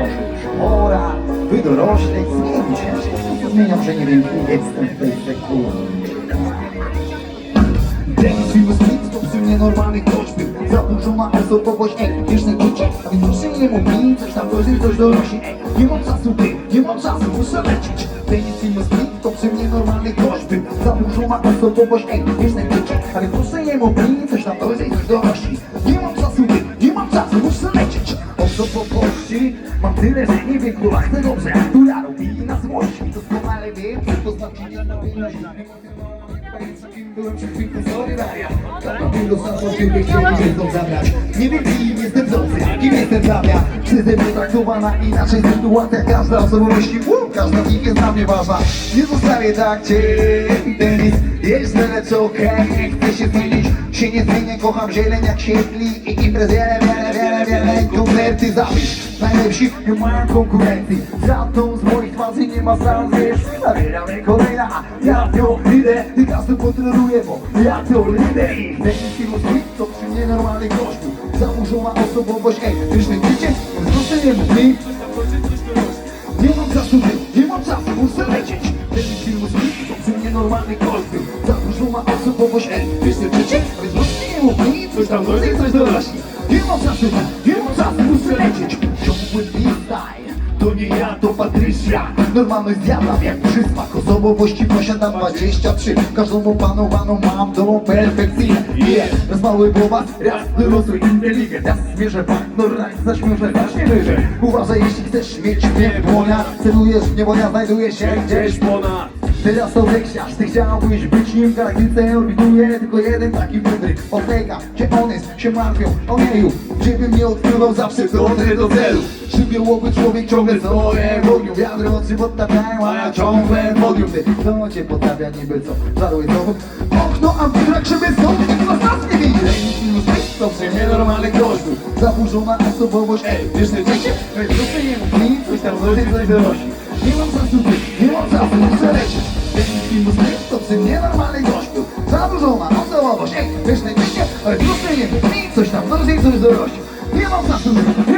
może już pora, by dorośleć, zmienić się. Zmieniam, że nie wiem, kim jestem w tej sekundzie. Denis Will Smith to przy nienormalnych gośćby Zaburzona osobowość, ej, wieczne dziecię A więc proszę nie mów mi, coś tam dojdzie, coś dorośnie Ej, nie mam czasu, ty, nie mam czasu, muszę lecieć. Denis Will Smith to przy nienormalnych gośćby Zaburzona osobowość, ej, wieczne dziecię A więc proszę nie mów mi, coś tam dojdzie, coś dorośnie mam tyle, że nie wiem, która chce dobrze, a która robi na złość I doskonale wiem, co to znaczy nie Kim byłem przed chwilką, sorry Maria. Wielu samotników chcieli mnie stąd zabrać. Nie wiem kim jestem nocy, kim jestem zawia Przeze mnie traktowana inaczej sytuacja Każda osobowości, każda z nich jest dla mnie ważna. Nie zostawię tak cię, Denis Jest lecz okej, chcę się zmienić? Się nie zmienię, kocham zieleń jak świetli I imprez wiele, wiele, wiele, wiele Koncerty zabić Najlepsi nie mają konkurencji. Za tą z moich twarzy nie ma szans. Wiesz, nabieramy kolejna Ja to idę, ty każdy kontroluje Bo ja to idę i Film Street to przy nienormalnych gościu Zaburzona osobowość, ej, wiesz, wiecie? Proszę nie Zaburzona osobowość, ej, wiesz co życie? A więc proszę nie mi, coś tam dojdzie, coś dorośnie Nie mam czasu, nie mam czasu, muszę lecieć. Ciągły freestyle to nie ja, to Patrycja. Normalność zjadam jak przysmak Osobowości posiadam 23 Każdą opanowaną mam do perfekcji. Yeah, raz mały głowa, raz dorosły inteligent. Raz zmierzę partner, raz zaśmieszę, zacznie wyżej. Uważaj jeśli chcesz mieć mnie w dłoniach Celujesz w niebo, ja znajduję się gdzieś ponad Teraz to wekśniarz, ty chciałbyś być nim W galaktyce orbituje tylko jeden taki mądry Odlega, gdzie on jest, się martwią Ojeju, żebym nie odkrywał zawsze drodzy do celu. Żywiołowy człowiek ciągle stoję w ogniu? Wiatry oczy podtapiają, a ja ciągle podium. Ty, to cię podtapia niby co? Żaruj znowu Okno, a brak, żeby stąd nikt was nas nie widzi to przy nienormalny gościu Zaburzona osobowość, ej, wiesz nie dziecię? Ej, proszę nie mów mi, coś tam dojdzie, coś dorośnie Nie mam czasu, ty, nie mam czasu, muszę lecieć Denis Film Street to przy nienormalny gościu. Zaburzona osobowość, ej, wiesz nie dziecię? Ej, proszę nie. Mów mi, coś tam dojdzie, coś dorośnie Nie mam czasu, ty,